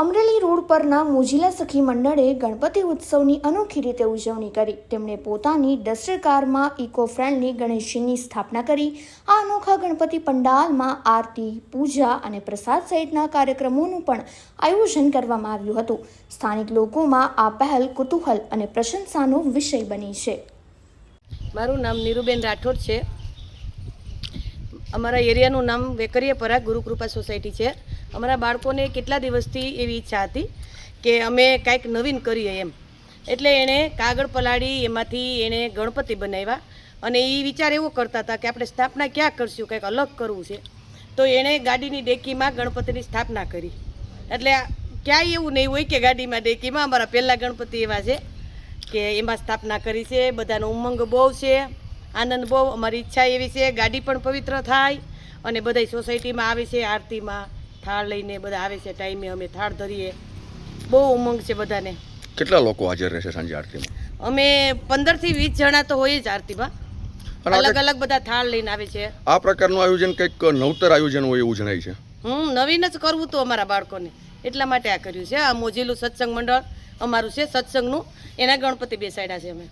Amreli road પરના મોજીલા સખી મંડળે ગણપતિ ઉત્સવની અનોખી રીતે ઉજવણી કરી. તેમણે પોતાની ડસ્ટર કારમાં ઇકો ફ્રેન્ડલી ગણેશજીની સ્થાપના કરી. આ અનોખા ગણપતિ પંડાલમાં આરતી, પૂજા અને પ્રસાદ સહિતના કાર્યક્રમોનું પણ આયોજન કરવામાં આવ્યું હતું. સ્થાનિક લોકોમાં આ પહેલ કુતૂહલ અને પ્રશંસાનો વિષય બની છે. મારું નામ નીરુબેન રાઠોડ છે. અમારા એરિયાનું નામ વેકરિયાપરા ગુરુકૃપા સોસાયટી છે. અમારા બાળકોને કેટલા દિવસથી એવી ઈચ્છા હતી કે અમે કાંઈક નવીન કરીએ એમ. એટલે એણે કાગળ પલાળી, એમાંથી એણે ગણપતિ બનાવ્યા અને એ વિચાર એવો કરતા હતા કે આપણે સ્થાપના ક્યાં કરશું, કંઈક અલગ કરવું છે. તો એણે ગાડીની ડેકીમાં ગણપતિની સ્થાપના કરી. એટલે ક્યાંય એવું નહીં હોય કે ગાડીમાં ડેકીમાં અમારા પહેલાં ગણપતિ એવા છે કે એમાં સ્થાપના કરી છે, બધાનો ઉમંગ બહુ છે. આનંદ બહુ અમારી ઈચ્છા એવી છે ગાડી પણ પવિત્ર થાય અને બધા સોસાયટીમાં આવે છે આરતીમાં થાળ લઈને બધા આવે છે ટાઈમે અમે થાળ ધરીએ. બહુ ઉમંગ છે બધાને. કેટલા લોકો હાજર રહેશે સાંજે આરતીમાં? અમે પંદરથી વીસ જણા તો હોય જ આરતીમાં. અલગ અલગ બધા થાળ લઈને આવે છે. આ પ્રકારનું આયોજન કંઈક નવતર આયોજન હોય એવું જણાય છે? હમ નવીન જ કરવું તો અમારા બાળકોને. એટલા માટે આ કર્યું છે. આ મોજીલું સત્સંગ મંડળ અમારું છે સત્સંગનું. એના ગણપતિ બેસાડ્યા છે અમે.